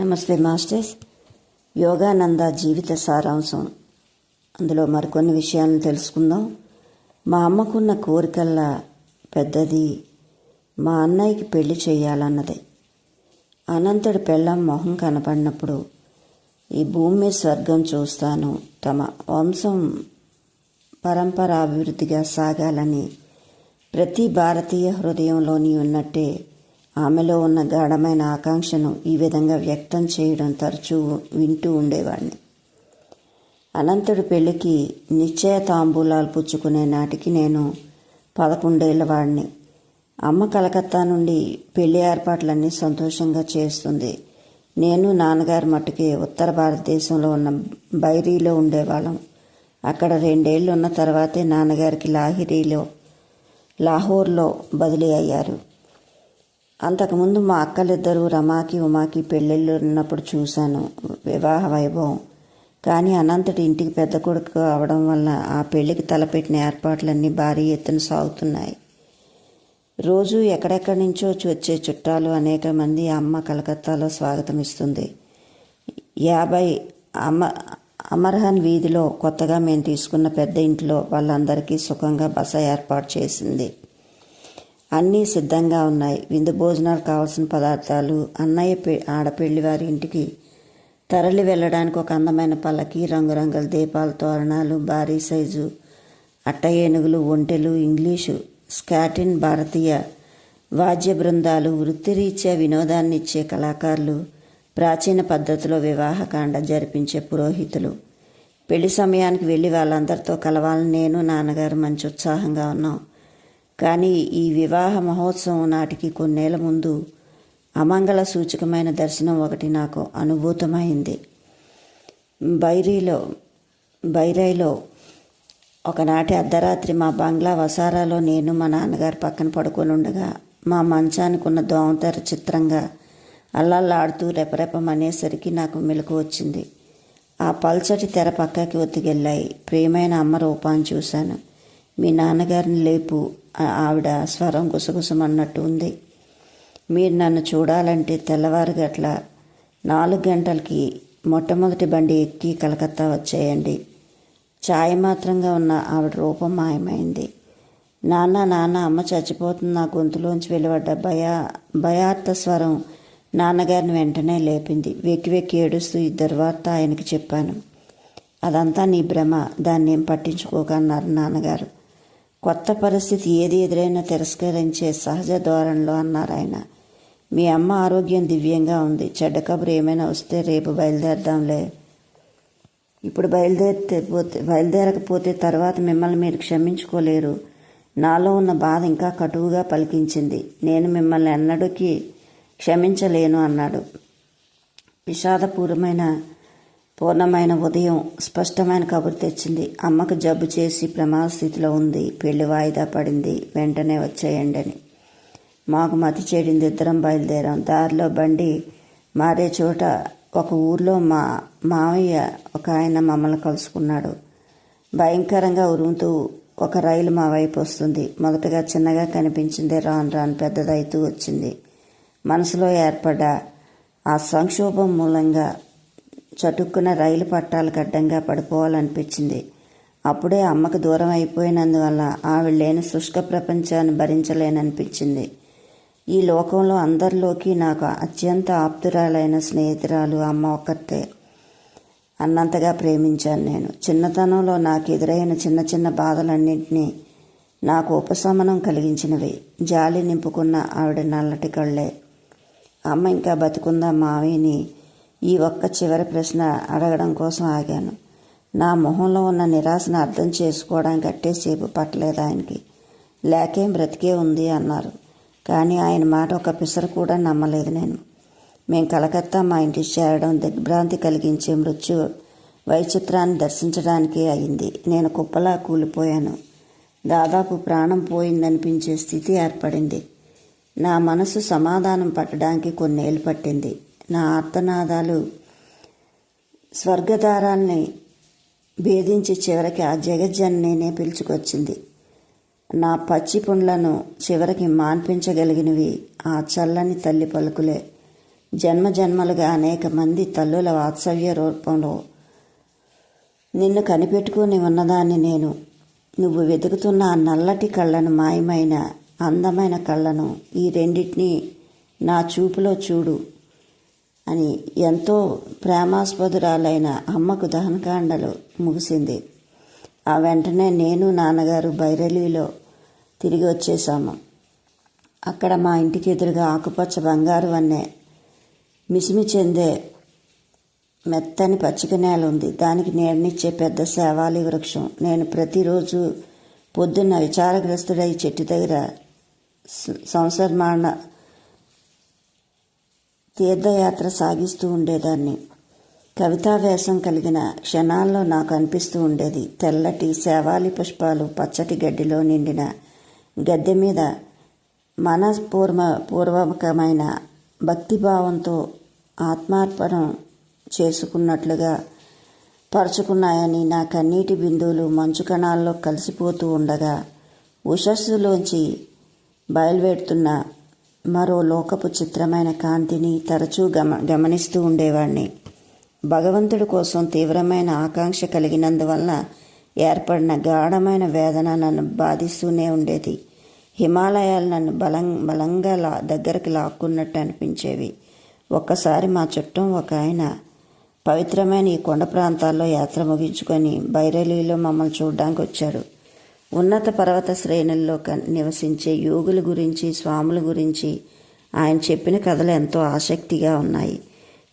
నమస్తే మాస్టర్స్. యోగానంద జీవిత సారాంశం. అందులో మరికొన్ని విషయాలను తెలుసుకుందాం. మా అమ్మకున్న కోరికల్లా పెద్దది మా అన్నయ్యకి పెళ్ళి చేయాలన్నదే. అనంతుడి పెళ్ళం మొహం కనపడినప్పుడు ఈ భూమి మీద స్వర్గం చూస్తాను. తమ వంశం పరంపర అభివృద్ధిగా సాగాలని ప్రతి భారతీయ హృదయంలోని ఉన్నట్టే ఆమెలో ఉన్న గాఢమైన ఆకాంక్షను ఈ విధంగా వ్యక్తం చేయడం తరచూ వింటూ ఉండేవాడిని. అనంతుడి పెళ్ళికి నిశ్చయ తాంబూలాలు పుచ్చుకునే నాటికి నేను పదకొండేళ్ళ వాడిని. అమ్మ కలకత్తా నుండి పెళ్ళి ఏర్పాట్లన్నీ సంతోషంగా చేస్తుంది. నేను నాన్నగారి మట్టుకే ఉత్తర భారతదేశంలో ఉన్న బైరీలో ఉండేవాళ్ళం. అక్కడ రెండేళ్ళు ఉన్న తర్వాతే నాన్నగారికి లాహిరీలో లాహోర్లో బదిలీ అయ్యారు. అంతకుముందు మా అక్కలిద్దరూ రమాకి ఉమాకి పెళ్ళిళ్ళు ఉన్నప్పుడు చూశాను. వివాహ వైభవం. కానీ అనంతటి ఇంటికి పెద్ద కొడుకు అవడం వల్ల ఆ పెళ్ళికి తలపెట్టిన ఏర్పాట్లన్నీ భారీ ఎత్తున సాగుతున్నాయి. రోజు ఎక్కడెక్కడి నుంచో వచ్చే చుట్టాలు అనేక మంది అమ్మ కలకత్తాలో స్వాగతం ఇస్తుంది యాభై అమ అమర్హన్ వీధిలో కొత్తగా మేము తీసుకున్న పెద్ద ఇంట్లో వాళ్ళందరికీ సుఖంగా బస ఏర్పాటు చేసింది. అన్నీ సిద్ధంగా ఉన్నాయి. విందు భోజనాలు కావాల్సిన పదార్థాలు అన్నయ్య పె ఆడపెళ్ళి వారి ఇంటికి తరలి వెళ్ళడానికి ఒక అందమైన పల్లకి రంగురంగుల దీపాల తోరణాలు భారీ సైజు అట్ట ఏనుగులు ఒంటెలు ఇంగ్లీషు స్కాటిన్ భారతీయ వాద్య బృందాలు వృత్తిరీత్యా వినోదాన్ని ఇచ్చే కళాకారులు ప్రాచీన పద్ధతిలో వివాహకాండ జరిపించే పురోహితులు. పెళ్ళి సమయానికి వెళ్ళి వాళ్ళందరితో కలవాలని నేను నాన్నగారు మంచి ఉత్సాహంగా ఉన్నాం. కానీ ఈ వివాహ మహోత్సవం నాటికి కొన్నేళ్ళ ముందు అమంగళ సూచకమైన దర్శనం ఒకటి నాకు అనుభూతమైంది. బైరీలో బైరైలో ఒకనాటి అర్ధరాత్రి మా బంగ్లా వసారాలో నేను మా నాన్నగారు పక్కన పడుకొని ఉండగా మా మంచానికి ఉన్న దోమతెర చిత్రంగా అల్లల్లాడుతూ రెపరెపమనేసరికి నాకు మెలకు వచ్చింది. ఆ పల్చటి తెర పక్కకి ఒత్తికెళ్ళాయి ప్రియమైన అమ్మ రూపాన్ని చూశాను. మీ నాన్నగారిని లేపు. ఆవిడ స్వరం గుసగుసమన్నట్టు ఉంది. మీరు నన్ను చూడాలంటే తెల్లవారు గట్ల నాలుగు గంటలకి మొట్టమొదటి బండి ఎక్కి కలకత్తా వచ్చేయండి. ఛాయ మాత్రంగా ఉన్న ఆవిడ రూపం మాయమైంది. నాన్న నాన్న అమ్మ చచ్చిపోతుంది నా గొంతులోంచి వెలువడ్డ భయా భయార్థ స్వరం నాన్నగారిని వెంటనే లేపింది. వెక్కి వెక్కి ఏడుస్తూ ఇద్దరు వార్త ఆయనకి చెప్పాను. అదంతా నీ భ్రమ. దాన్ని ఏం పట్టించుకోకన్నారు నాన్నగారు. కొత్త పరిస్థితి ఏది ఎదురైనా తిరస్కరించే సహజ ధోరణిలో అన్నారు ఆయన. మీ అమ్మ ఆరోగ్యం దివ్యంగా ఉంది. చెడ్డ కబురు ఏమైనా వస్తే రేపు బయలుదేరదాంలే. ఇప్పుడు బయలుదేరితే పోతే బయలుదేరకపోతే తర్వాత మిమ్మల్ని మీరు క్షమించుకోలేరు. నాలో ఉన్న బాధ ఇంకా కటువుగా పలికించింది. నేను మిమ్మల్ని ఎన్నడూకి క్షమించలేను అన్నాడు. విషాదపూర్వమైన పూర్ణమైన ఉదయం స్పష్టమైన కబురు తెచ్చింది. అమ్మకు జబ్బు చేసి ప్రమాద స్థితిలో ఉంది. పెళ్ళి వాయిదా పడింది. వెంటనే వచ్చేయండి అని. మాకు మతి చెడింది ఇద్దరం బయలుదేరాం. దారిలో బండి మారే చోట ఒక ఊర్లో మా మావయ్య ఒక ఆయన మమ్మల్ని కలుసుకున్నాడు. భయంకరంగా ఉరుముతూ ఒక రైలు మా వైపు వస్తుంది. మొదటగా చిన్నగా కనిపించింది రాను రాను పెద్దదైతూ వచ్చింది. మనసులో ఏర్పడ్డ ఆ సంక్షోభం మూలంగా చటుక్కున రైలు పట్టాలకు అడ్డంగా పడిపోవాలనిపించింది. అప్పుడే అమ్మకు దూరం అయిపోయినందువల్ల ఆవిడ లేని శుష్క ప్రపంచాన్ని భరించలేననిపించింది. ఈ లోకంలో అందరిలోకి నాకు అత్యంత ఆప్తురాలైన స్నేహితురాలు అమ్మ ఒక్కతే. అన్నంతగా ప్రేమించాను నేను. చిన్నతనంలో నాకు ఎదురైన చిన్న చిన్న బాధలన్నింటినీ నాకు ఉపశమనం కలిగించినవి. జాలి నింపుకున్న ఆవిడ నల్లటి కళ్ళే. అమ్మ ఇంకా బతుకుందా మావిని? ఈ ఒక్క చివరి ప్రశ్న అడగడం కోసం ఆగాను. నా మొహంలో ఉన్న నిరాశను అర్థం చేసుకోవడానికి అట్టేసేపు పట్టలేదు ఆయనకి. లేకేం బ్రతికే ఉంది అన్నారు. కానీ ఆయన మాట ఒక పిసరు కూడా నమ్మలేదు నేను. మేము కలకత్తా మా ఇంటికి చేరడం దిగ్భ్రాంతి కలిగించే మృత్యు వైచిత్రాన్ని దర్శించడానికే అయింది. నేను కుప్పలా కూలిపోయాను. దాదాపు ప్రాణం పోయిందనిపించే స్థితి ఏర్పడింది. నా మనసు సమాధానం పట్టడానికి కొన్నేళ్ళు పట్టింది. నా ఆర్తనాదాలు స్వర్గదారాల్ని భేదించి చివరికి ఆ జగజ్జన్నేనే పిలుచుకొచ్చింది. నా పచ్చి పుండ్లను చివరికి మాన్పించగలిగినవి ఆ చల్లని తల్లి పలుకులే. జన్మ జన్మలుగా అనేక మంది తల్లుల వాత్సల్య రూపంలో నిన్ను కనిపెట్టుకుని ఉన్నదాన్ని నేను. నువ్వు వెతుకుతున్న ఆ నల్లటి కళ్ళను మాయమైన అందమైన కళ్ళను ఈ రెండింటినీ నా చూపులో చూడు. అని ఎంతో ప్రేమాస్పదురాలైన అమ్మకు దహనకాండలు ముగిసింది. ఆ వెంటనే నేను నాన్నగారు బైరలీలో తిరిగి వచ్చేసాము అక్కడ మా ఇంటికి ఎదురుగా ఆకుపచ్చ బంగారు అనే మిసిమి చెందే మెత్తని పచ్చిక నేల ఉంది. దానికి నీడనిచ్చే పెద్ద సేవాలి వృక్షం. నేను ప్రతిరోజు పొద్దున్న విచారగ్రస్తుడై చెట్టు దగ్గర సంసర్మాణ తీర్థయాత్ర సాగిస్తూ ఉండేదాన్ని. కవితావేశం కలిగిన క్షణాల్లో నాకు అనిపిస్తూ ఉండేది. తెల్లటి శవాలి పుష్పాలు పచ్చటి గడ్డిలో నిండిన గద్దె మీద మనపూర్వ పూర్వకమైన భక్తిభావంతో ఆత్మార్పణం చేసుకున్నట్లుగా పరుచుకున్నాయని నా కన్నీటి బిందువులు మంచు కణాల్లో కలిసిపోతూ ఉండగా ఉషస్సులోంచి బయలువెడుతున్న మరో లోకపు చిత్రమైన కాంతిని తరచూ గమ గమనిస్తూ ఉండేవాణ్ణి. భగవంతుడి కోసం తీవ్రమైన ఆకాంక్ష కలిగినందువల్ల ఏర్పడిన గాఢమైన వేదన నన్ను బాధిస్తూనే ఉండేది. హిమాలయాలు నన్ను బలం బలంగా లా దగ్గరికి లాక్కున్నట్టు అనిపించేవి. ఒక్కసారి మా చుట్టం ఒక ఆయన పవిత్రమైన ఈ కొండ ప్రాంతాల్లో యాత్ర ముగించుకొని బైరలీలో మమ్మల్ని చూడడానికి వచ్చాడు. ఉన్నత పర్వత శ్రేణుల్లో నివసించే యోగుల గురించి స్వాముల గురించి ఆయన చెప్పిన కథలు ఎంతో ఆసక్తిగా ఉన్నాయి.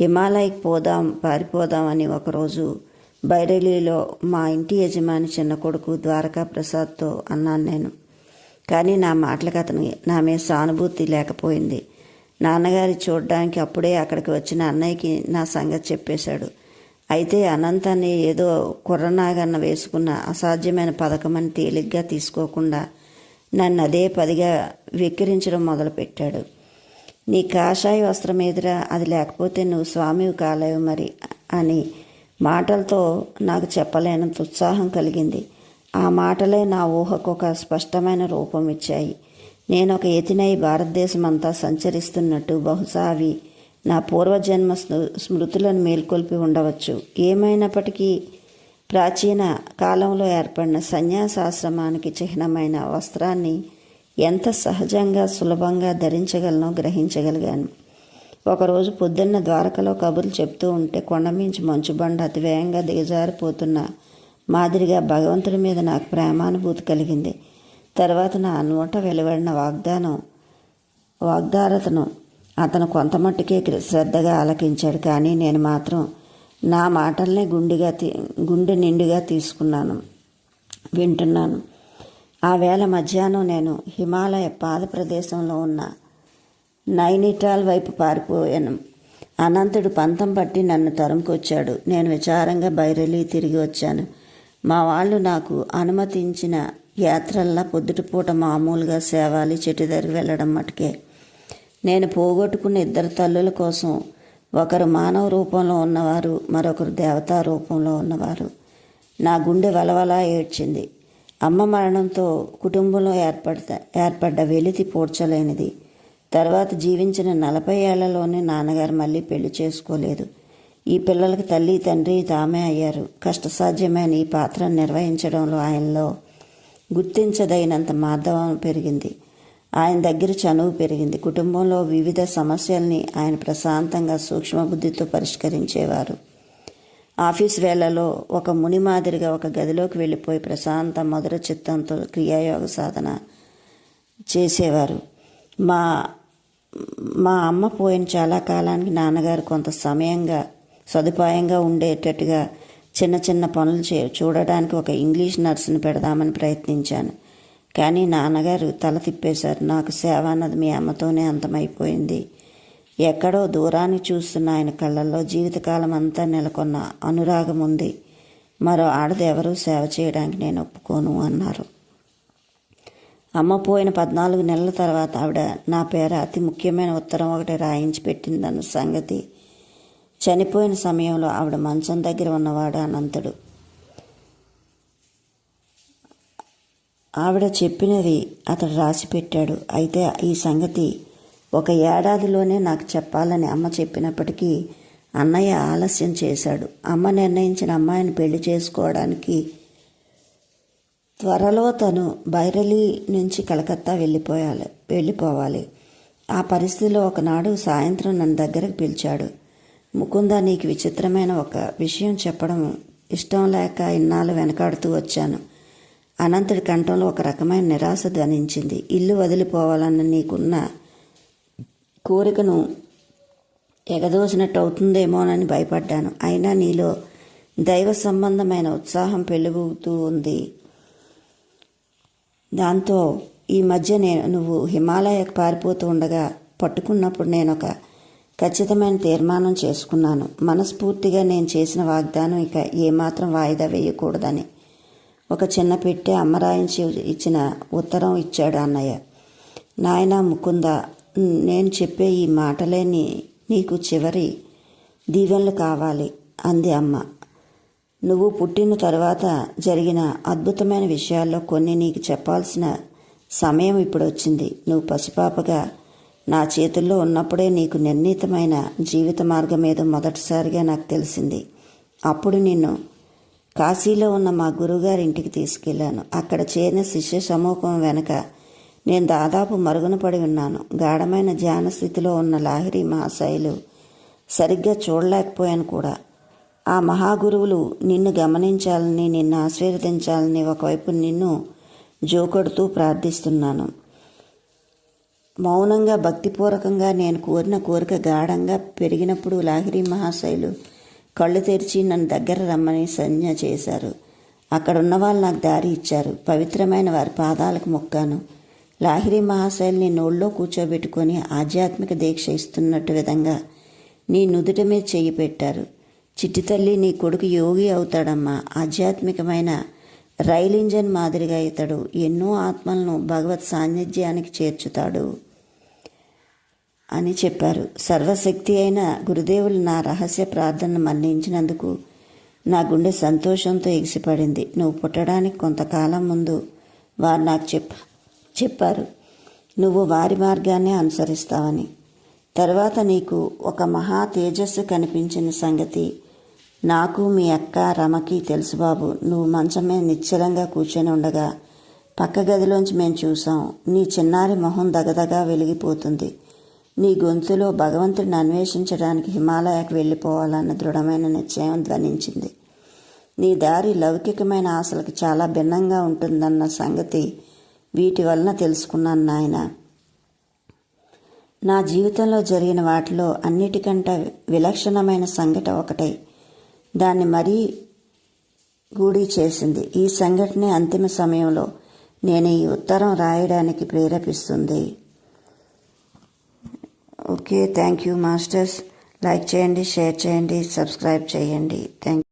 హిమాలయకి పోదాం పారిపోదాం అని ఒకరోజు బైరలీలో మా ఇంటి యజమాని చిన్న కొడుకు ద్వారకా ప్రసాద్తో అన్నాను నేను. కానీ నా మాటలకు అతను నా మీద సానుభూతి లేకపోయింది. నాన్నగారి చూడడానికి అప్పుడే అక్కడికి వచ్చిన అన్నయ్యకి నా సంగతి చెప్పేశాడు. అయితే అనంతాన్ని ఏదో కుర్రనాగన్న వేసుకున్న అసాధ్యమైన పథకమని తేలిగ్గా తీసుకోకుండా నన్ను అదే పదిగా వెక్కిరించడం మొదలుపెట్టాడు. నీ కాషాయ వస్త్రం ఎదురా అది లేకపోతే నువ్వు స్వామివి కాలేవు మరి అని మాటలతో నాకు చెప్పలేనంత ఉత్సాహం కలిగింది. ఆ మాటలే నా ఊహకు ఒక స్పష్టమైన రూపం ఇచ్చాయి. నేను ఒక ఎతినై భారతదేశం అంతా సంచరిస్తున్నట్టు బహుశా అవి నా పూర్వజన్మ స్మృ- స్మృతులను మేల్కొల్పి ఉండవచ్చు. ఏమైనప్పటికీ ప్రాచీన కాలంలో ఏర్పడిన సన్యాసాశ్రమానికి చిహ్నమైన వస్త్రాన్ని ఎంత సహజంగా సులభంగా ధరించగలనో గ్రహించగలిగాను. ఒకరోజు పొద్దున్న ద్వారకలో కబుర్లు చెప్తూ ఉంటే కొండమించి మంచుబండ అతివేగంగా దిగజారిపోతున్న మాదిరిగా భగవంతుడి మీద నాకు ప్రేమానుభూతి కలిగింది. తర్వాత నా నోట వెలువడిన వాగ్దానం వాగ్దారతను అతను కొంతమట్టుకే మట్టుకే శ్రద్ధగా ఆలకించాడు కానీ నేను మాత్రం నా మాటల్నే గుండెగా తీ గుండె నిండుగా తీసుకున్నాను వింటున్నాను. ఆ వేళ మధ్యాహ్నం నేను హిమాలయ పాద ప్రదేశంలో ఉన్న నైనిటాల్ వైపు పారిపోయాను. అనంతుడు పంతం పట్టి నన్ను తరుముకొచ్చాడు. నేను విచారంగా బైరలి తిరిగి వచ్చాను. మా వాళ్ళు నాకు అనుమతించిన యాత్రల్లా పొద్దుటిపూట మామూలుగా సేవాలి చెట్టు దగ్గర వెళ్ళడం మటుకే నేను పోగొట్టుకున్న ఇద్దరు తల్లుల కోసం ఒకరు మానవ రూపంలో ఉన్నవారు మరొకరు దేవతా రూపంలో ఉన్నవారు. నా గుండె వలవలా ఏడ్చింది. అమ్మ మరణంతో కుటుంబంలో ఏర్పడత ఏర్పడ్డ వెలితి పూడ్చలేనిది. తర్వాత జీవించిన నలభై ఏళ్ళలోనే నాన్నగారు మళ్ళీ పెళ్ళి చేసుకోలేదు. ఈ పిల్లలకు తల్లి తండ్రి తామే అయ్యారు. కష్టసాధ్యమైన ఈ పాత్రను నిర్వహించడంలో ఆయనలో గుర్తించదగినంత మాధవం పెరిగింది. ఆయన దగ్గర చనువు పెరిగింది. కుటుంబంలో వివిధ సమస్యల్ని ఆయన ప్రశాంతంగా సూక్ష్మబుద్ధితో పరిష్కరించేవారు. ఆఫీస్ వేళలో ఒక ముని మాదిరిగా ఒక గదిలోకి వెళ్ళిపోయి ప్రశాంత మధుర చిత్తంతో క్రియాయోగ సాధన చేసేవారు. మా మా అమ్మ పోయిన చాలా కాలానికి నాన్నగారు కొంత సమయంగా సదుపాయంగా ఉండేటట్టుగా చిన్న చిన్న పనులు చే చూడడానికి ఒక ఇంగ్లీష్ నర్సుని పెడదామని ప్రయత్నించాను. కానీ నాన్నగారు తల తిప్పేశారు. నాకు సేవ అన్నది మీ అమ్మతోనే అంతమైపోయింది. ఎక్కడో దూరాన్ని చూస్తున్న ఆయన కళ్ళల్లో జీవితకాలం అంతా నెలకొన్న అనురాగం ఉంది. మరో ఆడదెవరూ సేవ చేయడానికి నేను ఒప్పుకోను అన్నారు. అమ్మ పోయిన పద్నాలుగు నెలల తర్వాత ఆవిడ నా పేర అతి ముఖ్యమైన ఉత్తరం ఒకటి రాయించి పెట్టిందన్న సంగతి. చనిపోయిన సమయంలో ఆవిడ మంచం దగ్గర ఉన్నవాడు అనంతుడు. ఆవిడ చెప్పినది అతడు రాసి పెట్టాడు. అయితే ఈ సంగతి ఒక ఏడాదిలోనే నాకు చెప్పాలని అమ్మ చెప్పినప్పటికీ అన్నయ్య ఆలస్యం చేశాడు. అమ్మ నిర్ణయించిన అమ్మాయిని పెళ్ళి చేసుకోవడానికి త్వరలో తను బైరలీ నుంచి కలకత్తా వెళ్ళిపోయాలి వెళ్ళిపోవాలి. ఆ పరిస్థితిలో ఒకనాడు సాయంత్రం నన్ను దగ్గరకు పిలిచాడు. ముకుంద నీకు విచిత్రమైన ఒక విషయం చెప్పడం ఇష్టం లేక ఇన్నాళ్ళు వెనకాడుతూ వచ్చాను. అనంతుడి కంఠంలో ఒక రకమైన నిరాశ ధ్వనించింది. ఇల్లు వదిలిపోవాలన్న నీకున్న కోరికను ఎగదోసినట్టు అవుతుందేమోనని భయపడ్డాను. అయినా నీలో దైవ సంబంధమైన ఉత్సాహం పెళ్ళిబుతూ ఉంది. దాంతో ఈ మధ్య నేను నువ్వు హిమాలయకు పారిపోతూ ఉండగా పట్టుకున్నప్పుడు నేను ఒక ఖచ్చితమైన తీర్మానం చేసుకున్నాను. మనస్ఫూర్తిగా నేను చేసిన వాగ్దానం ఇక ఏమాత్రం వాయిదా వేయకూడదని. ఒక చిన్న పెట్టె అమ్మరాయించి ఇచ్చిన ఉత్తరం ఇచ్చాడు అన్నయ్య. నాయన ముకుంద నేను చెప్పే ఈ మాటలే నీ నీకు చివరి దీవెనలు కావాలి అంది అమ్మ. నువ్వు పుట్టిన తర్వాత జరిగిన అద్భుతమైన విషయాల్లో కొన్ని నీకు చెప్పాల్సిన సమయం ఇప్పుడు వచ్చింది. నువ్వు పసిపాపగా నా చేతుల్లో ఉన్నప్పుడే నీకు నిర్ణీతమైన జీవిత మార్గం ఏదో మొదటిసారిగా నాకు తెలిసింది. అప్పుడు నిన్ను కాశీలో ఉన్న మా గురువుగారి ఇంటికి తీసుకెళ్ళాను అక్కడ చేరిన శిష్య సమూహం వెనక నేను దాదాపు మరుగున పడి ఉన్నాను. గాఢమైన ధ్యాన స్థితిలో ఉన్న లాహిరి మహాశైలు సరిగ్గా చూడలేకపోయాను కూడా. ఆ మహాగురువులు నిన్ను గమనించాలని నిన్ను ఆశీర్వదించాలని ఒకవైపు నిన్ను జోకొడుతూ ప్రార్థిస్తున్నాను. మౌనంగా భక్తిపూర్వకంగా నేను కోరిన కోరిక గాఢంగా పెరిగినప్పుడు లాహిరి మహాశైలు కళ్ళు తెరిచి నన్ను దగ్గర రమ్మని సంజ్ఞ చేశారు. అక్కడ ఉన్న వాళ్ళు నాకు దారి ఇచ్చారు. పవిత్రమైన వారి పాదాలకు మొక్కాను. లాహిరి మహాశైల్ని నోళ్ళో కూర్చోబెట్టుకొని ఆధ్యాత్మిక దీక్ష ఇస్తున్నట్టు విధంగా నీ నుదుట మీద చెయ్యి పెట్టారు. చిట్టి తల్లి నీ కొడుకు యోగి అవుతాడమ్మా. ఆధ్యాత్మికమైన రైల్ ఇంజన్ మాదిరిగా ఇతడు ఎన్నో ఆత్మలను భగవత్ సాన్నిధ్యానికి చేర్చుతాడు. అని చెప్పారు. సర్వశక్తి అయిన గురుదేవులు నా రహస్య ప్రార్థనను మన్నించినందుకు నా గుండె సంతోషంతో ఎగిసిపడింది. నువ్వు పుట్టడానికి కొంతకాలం ముందు వారు నాకు చెప్ప చెప్పారు. నువ్వు వారి మార్గాన్ని అనుసరిస్తావని. తర్వాత నీకు ఒక మహా తేజస్సు కనిపించిన సంగతి నాకు మీ అక్క రమకి తెలుసు బాబు. నువ్వు మంచం మీద నిశ్చలంగా కూర్చొని ఉండగా పక్క గదిలోంచి మేము చూసాం నీ చిన్నారి మొహం దగదగా వెలిగిపోతుంది. నీ గొంతులో భగవంతుడిని అన్వేషించడానికి హిమాలయాకు వెళ్ళిపోవాలన్న దృఢమైన నిశ్చయం ధ్వనించింది. నీ దారి లౌకికమైన ఆశలకు చాలా భిన్నంగా ఉంటుందన్న సంగతి వీటి వలన తెలుసుకున్నాను నాయన. నా జీవితంలో జరిగిన వాటిలో అన్నిటికంటే విలక్షణమైన సంఘటన ఒకటై. దాన్ని మరీ గూఢీ చేసింది. ఈ సంఘటనే అంతిమ సమయంలో నేను ఈ ఉత్తరం రాయడానికి ప్రేరేపిస్తుంది. Okay thank you masters like చేయండి షేర్ చేయండి సబ్స్క్రైబ్ చేయండి. థ్యాంక్